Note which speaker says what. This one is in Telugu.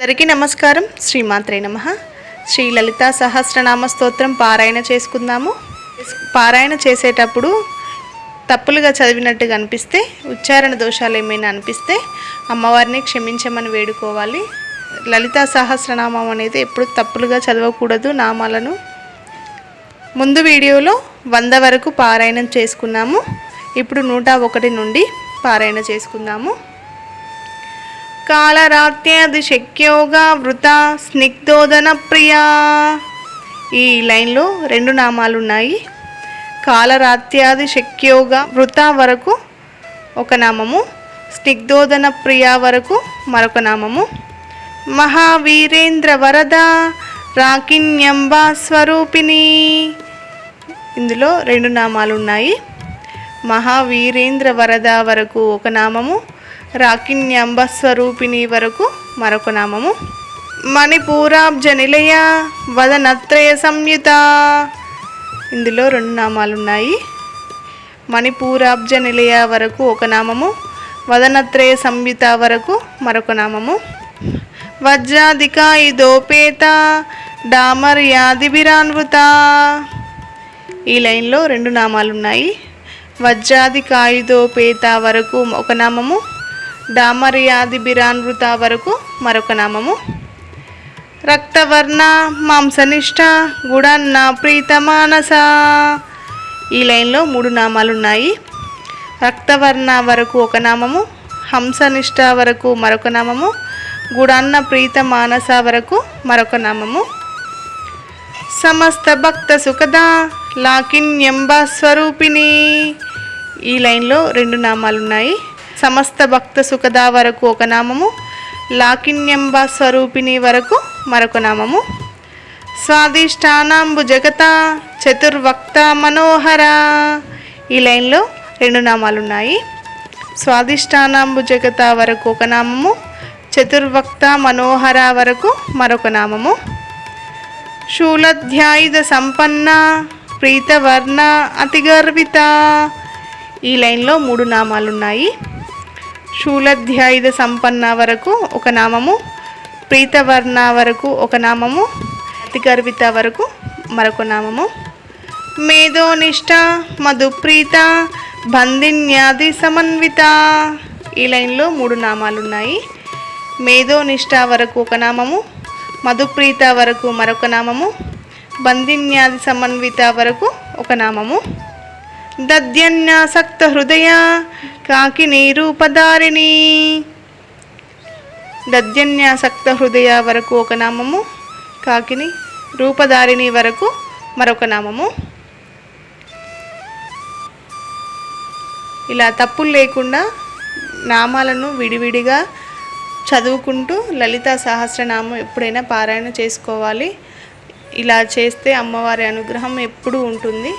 Speaker 1: అందరికీ నమస్కారం. శ్రీమాత్రే నమ. శ్రీ లలిత సహస్రనామ స్తోత్రం పారాయణ చేసుకుందాము. పారాయణ చేసేటప్పుడు తప్పులుగా చదివినట్టుగా అనిపిస్తే ఉచ్చారణ దోషాలు ఏమైనా అనిపిస్తే అమ్మవారిని క్షమించమని వేడుకోవాలి. లలితా సహస్రనామం అనేది ఎప్పుడు తప్పులుగా చదవకూడదు నామాలను. ముందు వీడియోలో వంద వరకు పారాయణం చేసుకున్నాము. ఇప్పుడు నూట ఒకటి నుండి పారాయణ చేసుకుందాము. కాళరాత్యాది శక్యోగా వృత స్నిగ్ధోదన ప్రియా. ఈ లైన్లో రెండు నామాలు ఉన్నాయి కాలరాత్యాది శక్యోగా వృత వరకు ఒక నామము స్నిగ్ధోదన ప్రియా వరకు మరొక నామము. మహావీరేంద్ర వరద రాకిణ్యంబా స్వరూపిణి. ఇందులో రెండు నామాలు ఉన్నాయి మహావీరేంద్ర వరద వరకు ఒక నామము రాకిణ్యంబ స్వరూపిణి వరకు మరొక నామము. మణిపూరాబ్జ నిలయ వదనత్రయ సంయుత. ఇందులో రెండు నామాలు ఉన్నాయి మణిపూరాబ్జ నిలయ వరకు ఒక నామము వదనత్రయ సంయుత వరకు మరొక నామము. వజ్రాధికాయుధోపేత డామర్యాదిభిరాన్వృత. ఈ లైన్లో రెండు నామాలు ఉన్నాయి వజ్రాది కాయుధోపేత వరకు ఒక నామము డామర్యాది బిరానృత వరకు మరొక నామము. రక్తవర్ణ మాంసనిష్ట గుడన్న ప్రీతమానస. ఈ లైన్లో మూడు నామాలు ఉన్నాయి రక్తవర్ణ వరకు ఒక నామము హంసనిష్ట వరకు మరొక నామము గుడన్న ప్రీత మానస వరకు మరొక నామము. సమస్త భక్త సుఖద లాకిన్యంబ స్వరూపిణి. ఈ లైన్లో రెండు నామాలు ఉన్నాయి సమస్త భక్త సుఖద వరకు ఒక నామము లాకిన్యంబ స్వరూపిణి వరకు మరొక నామము. స్వాధిష్టానాంబు జగత చతుర్వక్త మనోహర. ఈ లైన్లో రెండు నామాలు ఉన్నాయి స్వాధిష్టానాంబు జగత వరకు ఒక నామము చతుర్వక్త మనోహర వరకు మరొక నామము. శూలధ్యాయుధ సంపన్న ప్రీతవర్ణ అతిగర్విత. ఈ లైన్లో మూడు నామాలు ఉన్నాయి శూలధ్యాయుధ సంపన్న వరకు ఒక నామము ప్రీతవర్ణ వరకు ఒక నామము అతిగర్విత వరకు మరొక నామము. మేధోనిష్ట మధుప్రీత బంధిన్యాది సమన్విత. ఈ లైన్లో మూడు నామాలు ఉన్నాయి మేధోనిష్ట వరకు ఒక నామము మధుప్రీత వరకు మరొక నామము బంధిన్యాది సమన్విత వరకు ఒక నామము. దద్యన్యాసక్త హృదయ కాకిని రూపధారిణి దద్యన్యాసక్త హృదయ వరకు ఒక నామము కాకిని రూపధారిణి వరకు మరొక నామము. ఇలా తప్పులు లేకుండా నామాలను విడివిడిగా చదువుకుంటూ లలిత సహస్రనామం ఎప్పుడైనా పారాయణ చేసుకోవాలి. ఇలా చేస్తే అమ్మవారి అనుగ్రహం ఎప్పుడూ ఉంటుంది.